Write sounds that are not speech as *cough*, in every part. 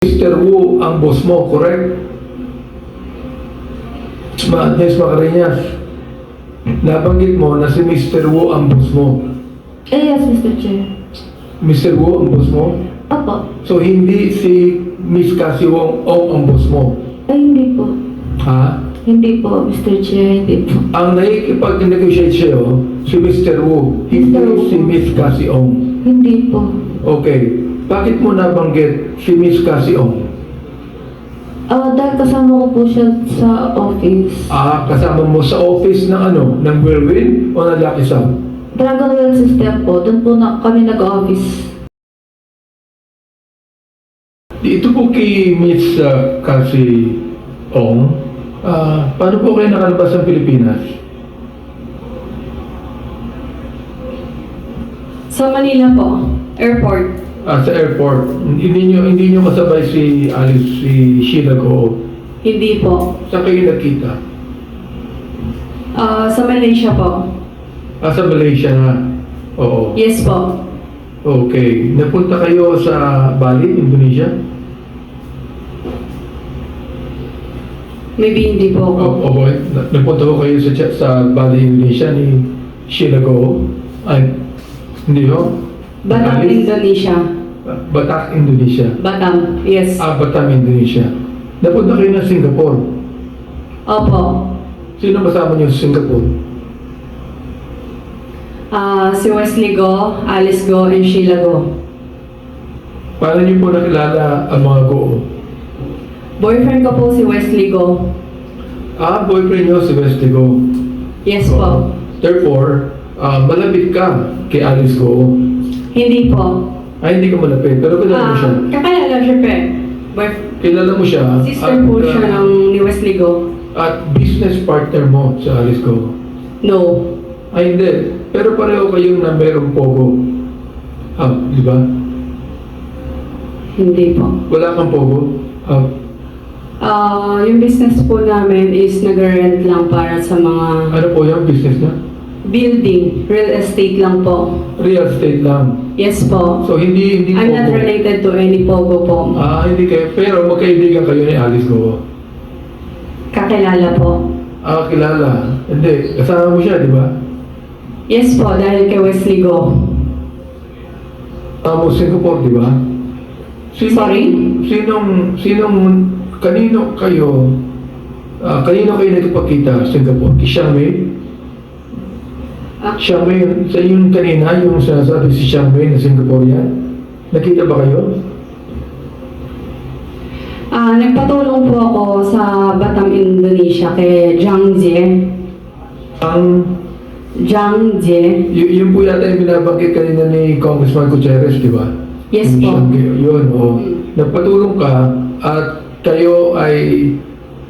Mr. Wu ang boss mo, correct? Yes, Macarinas. Nabanggit mo na si Mr. Wu ang boss mo. Eh, yes, Mr. Chair. Mr. Wu ang boss mo? Opo. So, hindi si Miss Cassie Wong Ong ang boss mo. Eh, hindi po. Ha? Hindi po, Mr. Chair, hindi po. Ang nakikipag-negotiate sa'yo, si Mr. Wu, hindi Mr. Wu. si Miss Cassie Ong. Hindi po. Okay. Bakit mo nabanggit si Miss Cassie Ong? Ah, dahil kasama ko po siya sa office. Ah, kasama mo sa office ng ano? Ng Whirlwind o ng Lucky Sam? Dragon Well System po, doon po na kami nag-office. Dito po kay Miss uh, Cassie Ong, ah, paano po kayo nakalabas ng Pilipinas? Sa Manila po, airport. Ah, sa airport. Hindi nyo, hindi nyo kasabay si Alice, si Sheila Go. Hindi po. Saan kayo nagkita? Ah, sa Malaysia po. Ah, sa Malaysia na. Oo. Yes po. Okay. Napunta kayo sa Bali, Indonesia? Maybe hindi po ako. O, o boy, na- napunta ko kayo sa, sa Bali, Indonesia ni Sheila Go. Ay, hindi ho? Batam, Alice? Indonesia. Batak, Indonesia. Batam, yes. Ah, Batam, Indonesia. Napunta kayo ng Singapore. Opo. Sino kasama niyo sa Singapore? Ah, si Wesley Go, Alice Go, and Sheila Go. Paano niyo po nakilala ang mga Go? Boyfriend ko po si Wesley Go. Ah, boyfriend niyo si Wesley Go. Yes po. Therefore, ah, malapit ka kay Alice Go. Hindi po. Ay, hindi ka malapit, pero kilala mo Ah, siya. kakilala siya pe. Boyf- Kilala mo siya. Sister at, po ah, siya ng ni Wesley Go. At business partner mo sa Alice Go. No. Ay, hindi. Pero pareho kayong na merong pogo. Ah, di ba? Hindi po. Wala kang pogo. Ah, Ah, yung business po namin is nag-rent lang para sa mga ano po yung business niya? Building, real estate lang po. Real estate lang. Yes po. So, hindi, hindi I'm not pogo. related to any pogo po. Ah, hindi kayo. Pero magkaibigan kayo ni Alice Go. Kakilala po. Ah, kilala. Hindi. Kasama mo siya, di ba? Yes po, dahil kay Wesley Go. Tamo Singapore, di ba? Sino, Sorry? Sinong, sinong, kanino kayo, ah, kanino kayo nagpakita sa Singapore? Kay Xiang Xiang Mei, sa yung kanina, yung sinasabi si Xiang Mei na Singaporean? Nakita ba kayo? Ah, nagpatulong po ako sa Batam, Indonesia kay Jiang Jie. Ang, Jiang Jie. y- yun po yata yung binabanggit kanina ni Congressman Gutierrez, di ba? Yes Yung po. Xiang Mei, Yun, o. Mm. Nagpatulong ka at kayo ay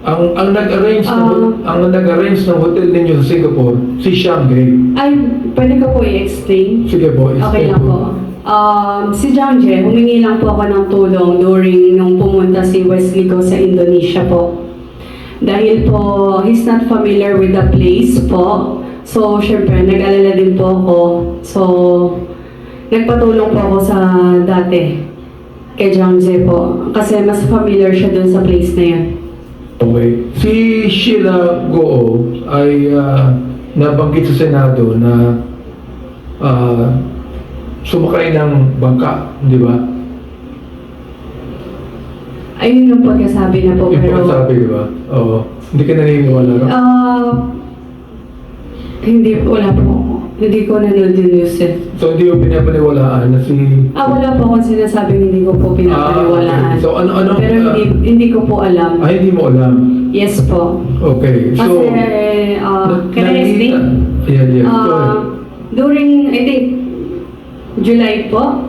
ang ang nag-arrange ng Ah. ang nag-arrange ng hotel ninyo sa Singapore si Shanghai. Ay, pwede ko po i-explain? Sige po. Okay explain lang po. Um, si Jiang Jie, humingi lang po ako ng tulong during nung pumunta si Wesley Go sa Indonesia po. Dahil po, he's not familiar with the place po. So, syempre, nag-alala din po ako. So, nagpatulong po ako sa dati kay Jiang Jie po. Kasi mas familiar siya dun sa place na yun. Okay. Si Sheila Goo ay ah, nabanggit sa Senado na ah, sumakay ng bangka, di ba? Ayun yung pagkasabi na po. Yung Pero, pagkasabi, di ba? Oo. Hindi ka naniniwala. no? Ah, hindi, wala po. Hindi ko nanood yung news eh. So, hindi mo pinapaniwalaan na si... Ah, wala po akong sinasabing hindi ko po Ah, pinapaniwalaan. so, ano, ano? Pero ah, hindi, hindi ko po alam. ay, hindi mo alam. Yes po. Okay. Kasi, So, uh, na- can I nakita- explain? Ayan, yan. Go Ah, ahead. during, I think, July po,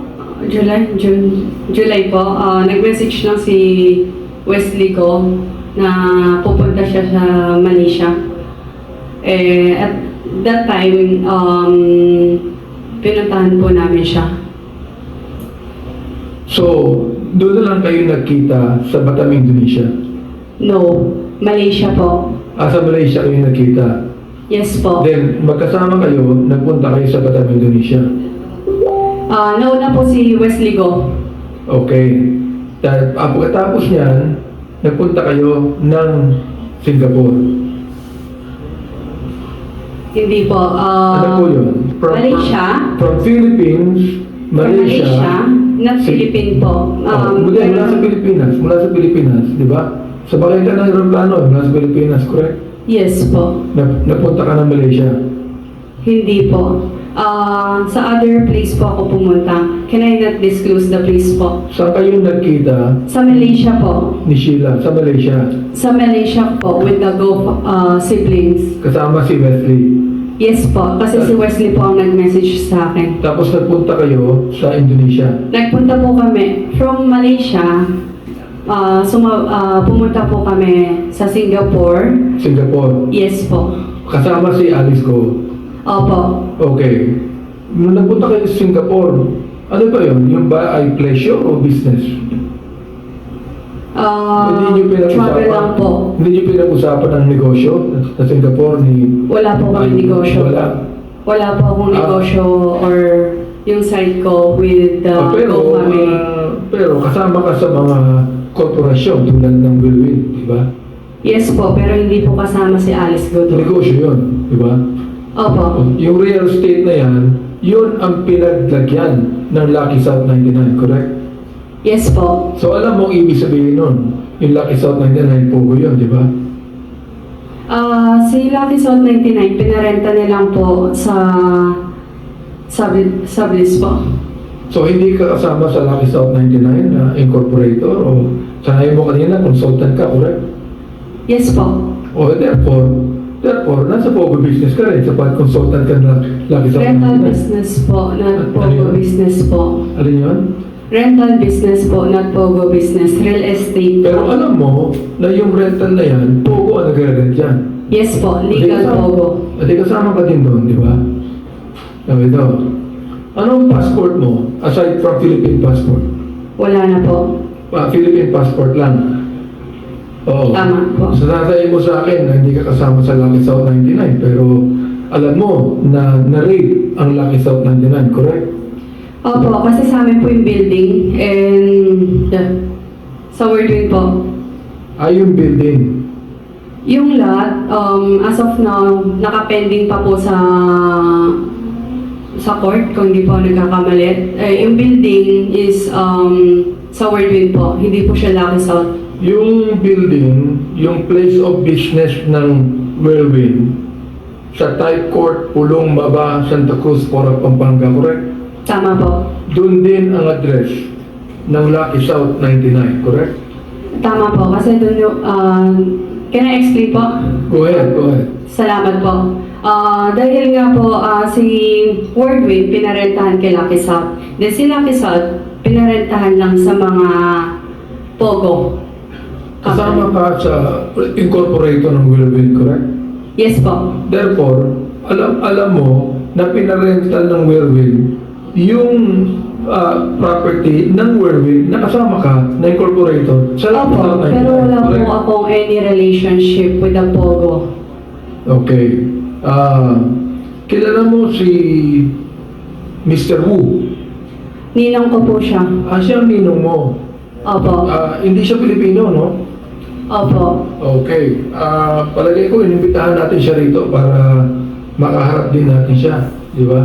July, June, July po, ah, nag-message lang si Wesley ko na pupunta siya sa Malaysia. Eh, at that time, um, pinuntahan po namin siya. So, doon na lang kayo nagkita sa Batam, Indonesia. No, Malaysia po. Ah, sa Malaysia kayo nagkita. Yes po. Then, magkasama kayo, nagpunta kayo sa Batam, Indonesia. Ah, nauna po si Wesley Go. Okay. Dahil ah, pagkatapos niyan, nagpunta kayo ng Singapore. Hindi po. ano ah, po yun? From, Malaysia. From Philippines, Malaysia. Malaysia. Not Si- Philippine po. Oh, Um, mula, mula sa Pilipinas, mula sa Pilipinas, di ba? Sabakay ka ng aeroplano, mula sa Pilipinas, correct? Yes po. Nap- napunta ka ng Malaysia. Hindi po. Ah, sa other place po ako pumunta. Can I not disclose the place po? Saan kayo nagkita Sa Malaysia po. ni Sheila? Sa Malaysia. Sa Malaysia po with the Go ah, siblings. Kasama si Wesley. Yes po. Kasi si Wesley po ang nag-message sa akin. Tapos nagpunta kayo sa Indonesia. Nagpunta po kami from Malaysia. ah, suma, ah, pumunta po kami sa Singapore. Singapore. Yes po. Kasama si Alice Go. Opo. Okay. Nung nagpunta kayo sa Singapore, ano ba yun? Yung ba ay pleasure o business? Ah, Hindi niyo pinag-usapan? travel lang po. Hindi niyo pinag-usapan ng negosyo sa Singapore ni... Wala po Ay, negosyo. Wala. Wala po akong Ah. negosyo or yung side ko with the Ah, pero, Go family. ah, pero kasama ka sa mga korporasyon tulad ng Wilwin, di ba? yes po, pero hindi po kasama si Alice Goto. Negosyo yun, di ba? Opo. Yung real estate na yan, yun ang pinaglagyan ng Lucky South 99, correct? Yes po. So alam mo ang ibig sabihin nun, yung Lucky South 99, Pogo yun, di ba? Ah, si Lucky South 99, pinarenta nilang po sa Subli- Sublis po. So hindi ka kasama sa Lucky South 99 na incorporator o sanayin mo kanina, consultant ka, correct? Yes po. O therefore, therefore, nasa Pogo business ka rin sa consultant ka na Lucky South Rental 99. business po, not Ano Pogo yun? business po. Alin yun? Rental business po, not Pogo business. Real estate Pero po. alam mo na yung rental na yan, Pogo ang nagre-rent yan. Yes po, legal kasama- Pogo. Hindi kasama ka din doon, di ba? Sabi ito, anong passport mo aside from Philippine passport? Wala na po. Ah, Philippine passport lang. Oo. Tama po. Sasasayin mo sa akin na hindi ka kasama sa Lucky South 99, pero alam mo na na-raid ang Lucky South 99, correct? Opo, kasi sa amin po yung building and sa Wordwin po. Ay, yung building. Yung lot, um, as of now, nakapending pa po sa sa court, kung hindi po ako nagkakamali. Eh, yung building is um, sa Wordwin po, hindi po siya Lucky South. Yung building, yung place of business ng Whirlwind, sa Type Court, Pulong, Baba, Santa Cruz, Porac, Pampanga, correct? Tama po. Doon din ang address ng Lucky South 99, correct? Tama po, kasi doon yung, uh, can I explain po? Go ahead, go ahead. Salamat po. Ah, dahil nga po ah, si Wordwin pinarentahan kay Lucky South. Then si Lucky South pinarentahan lang sa mga Pogo. Kasama ka sa incorporator ng Whirlwind, correct? Yes po. Therefore, alam alam mo na pinarental ng Whirlwind yung ah, property ng Whirlwind na kasama ka na incorporator sa Opo, 99, pero wala po correct? akong any relationship with the Pogo. Okay. Ah, kilala mo si Mr. Wu. Ninang ko po siya. Ah, siya ang ninong mo. Opo. Ah, hindi siya Pilipino, no? Opo. Okay. Ah, palagay ko, inimbitahan natin siya rito para makaharap din natin siya. Di ba?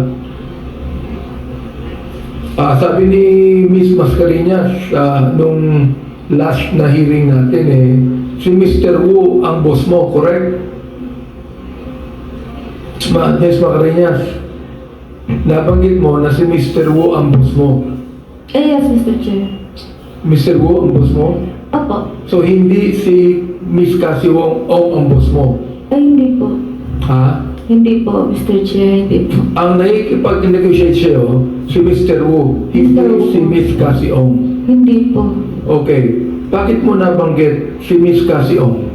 Ah, sabi ni Miss Mascarinas ah, nung last na hearing natin eh, si Mr. Wu ang boss mo, correct? Ma, Miss Mascarinas, nabanggit mo na si Mr. Wu ang boss mo. Eh, yes, Mr. Chair. Mr. Wu ang boss mo? Opo. So, hindi si Miss Cassie Wong Ong ang boss mo. Ay, hindi po. Ha? Hindi po, Mr. Chair, hindi po. Ang nakikipag-negotiate sa'yo, si Mr. Wu, hindi Mr. Wu. si Miss Cassie Ong. Hindi po. Okay. Bakit mo nabanggit si Miss Cassie Ong?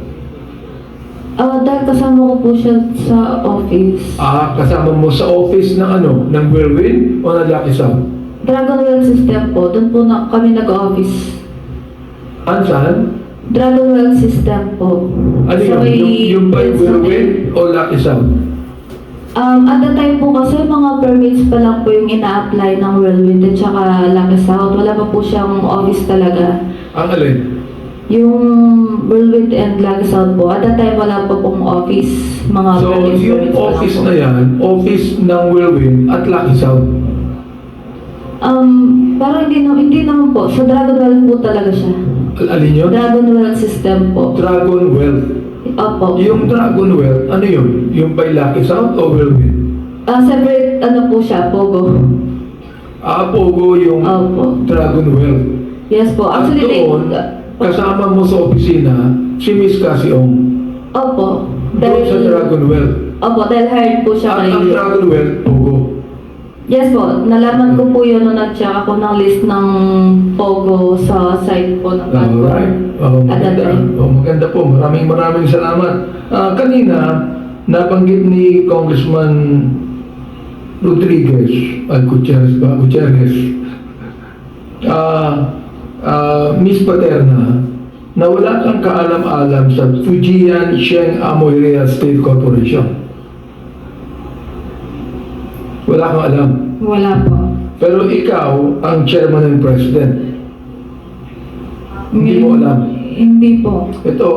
Ah, dahil kasama ko po siya sa office. Ah, kasama mo sa office ng ano? Ng Whirlwind o ng Lucky South? Dragon Well System po, doon po na kami nag-office. An saan? Dragon Well System po. Ano yun? Yung, yung by Whirlwind o Lucky South? Um, at the time po kasi mga permits pa lang po yung ina-apply ng Whirlwind at saka Lucky South. Wala pa po siyang office talaga. Ang alin? Yung Whirlwind and Lucky South po, at the time wala pa pong office. Mga So, permits, yung permits office na yan, office ng Whirlwind at Lucky South. Um, parang hindi, na, hindi naman po. Sa Dragon Well po talaga siya. Al- Alin yun? Dragon Well system po. Dragon Well. Opo. Yung Dragon Well, ano yun? Yung by Lucky South o Whirlwind? Ah, separate ano po siya, Pogo. Ah, Pogo yung Opo. Dragon Well. Yes po. At Actually, doon, like, kasama mo sa opisina, si Miss Casiong. Opo. Doon sa Dragon Well. Opo, dahil hired po siya At ang kay... Dragon Well, Pogo. Yes po, nalaman ko po yun nung nag-check ako ng list ng Pogo sa site po ng Bangor. Alright. Oh, maganda. Oh, maganda po. Maraming maraming salamat. Ah, kanina, nabanggit ni Congressman Rodriguez, ay Gutierrez ba? Gutierrez. *laughs* Ah, ah, Miss Paterna, na wala kang kaalam-alam sa Fujian Sheng Amoy Real Estate Corporation. Wala kang alam. Wala po. Pero ikaw ang chairman and president. Hindi mo alam. Hindi po. Ito,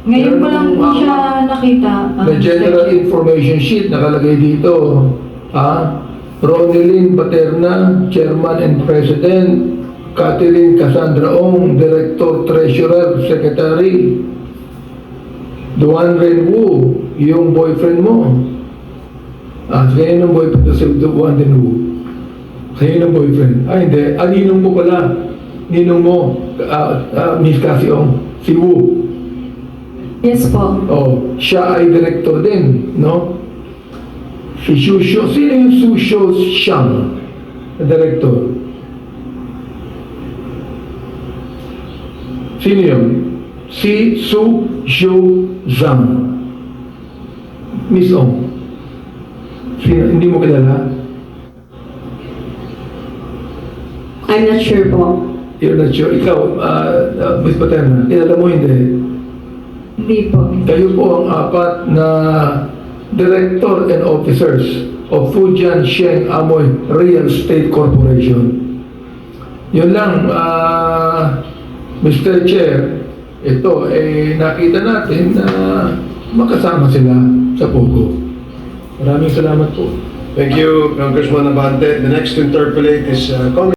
Ngayon ko lang po siya nakita. ah, the general information sheet nakalagay dito. Ah, Ronilyn Paterna, Chairman and President. Catherine Cassandra Ong, Director, Treasurer, Secretary. Duan Ren Wu, yung boyfriend mo. Ah, kayo ng boyfriend to si Duan Ren Wu. Kayo ng boyfriend. Ah, hindi. Ah, ninong mo pala. Ninong mo, ah, ah, Miss Cassie Ong, si Wu. Yes po. Oh, siya ay director din, no? Si Shusho, sino yung Susho Shang? Na director. Sino yun? Si Su Shou Zhang. Miss Ong. Sino, hindi mo kilala? I'm not sure po. You're not sure. Ikaw, ah, ah, Miss Paterna, kilala mo hindi? Hindi po. Kayo po ang apat na director and officers of Fujian Sheng Amoy Real Estate Corporation. Yun lang, ah, Mr. Chair, ito, eh, nakita natin na makasama sila sa Pogo. Maraming salamat po. Thank you, Congressman Abante. The next to is uh, Congressman